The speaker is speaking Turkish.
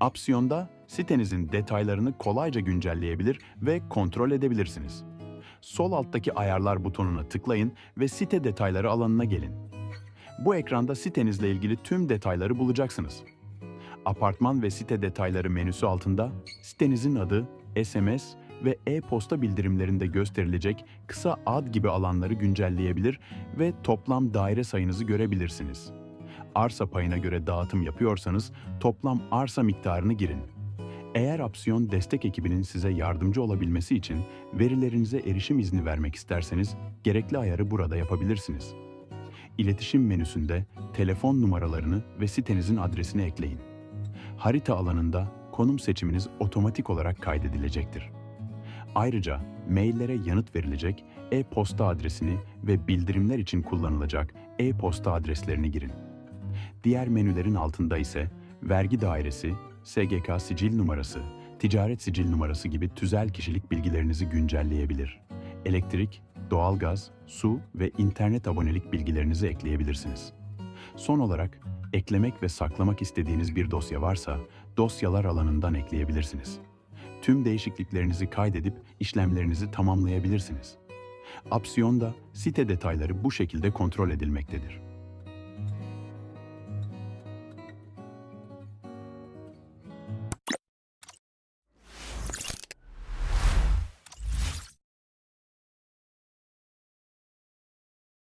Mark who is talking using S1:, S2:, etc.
S1: Apsiyon'da sitenizin detaylarını kolayca güncelleyebilir ve kontrol edebilirsiniz. Sol alttaki ayarlar butonuna tıklayın ve site detayları alanına gelin. Bu ekranda sitenizle ilgili tüm detayları bulacaksınız. Apartman ve site detayları menüsü altında sitenizin adı, SMS ve e-posta bildirimlerinde gösterilecek kısa ad gibi alanları güncelleyebilir ve toplam daire sayınızı görebilirsiniz. Arsa payına göre dağıtım yapıyorsanız toplam arsa miktarını girin. Eğer Apsiyon destek ekibinin size yardımcı olabilmesi için verilerinize erişim izni vermek isterseniz gerekli ayarı burada yapabilirsiniz. İletişim menüsünde telefon numaralarını ve sitenizin adresini ekleyin. Harita alanında konum seçiminiz otomatik olarak kaydedilecektir. Ayrıca maillere yanıt verilecek e-posta adresini ve bildirimler için kullanılacak e-posta adreslerini girin. Diğer menülerin altında ise vergi dairesi, SGK sicil numarası, ticaret sicil numarası gibi tüzel kişilik bilgilerinizi güncelleyebilir. Elektrik, doğalgaz, su ve internet abonelik bilgilerinizi ekleyebilirsiniz. Son olarak eklemek ve saklamak istediğiniz bir dosya varsa dosyalar alanından ekleyebilirsiniz. Tüm değişikliklerinizi kaydedip işlemlerinizi tamamlayabilirsiniz. Apsiyon'da site detayları bu şekilde kontrol edilmektedir.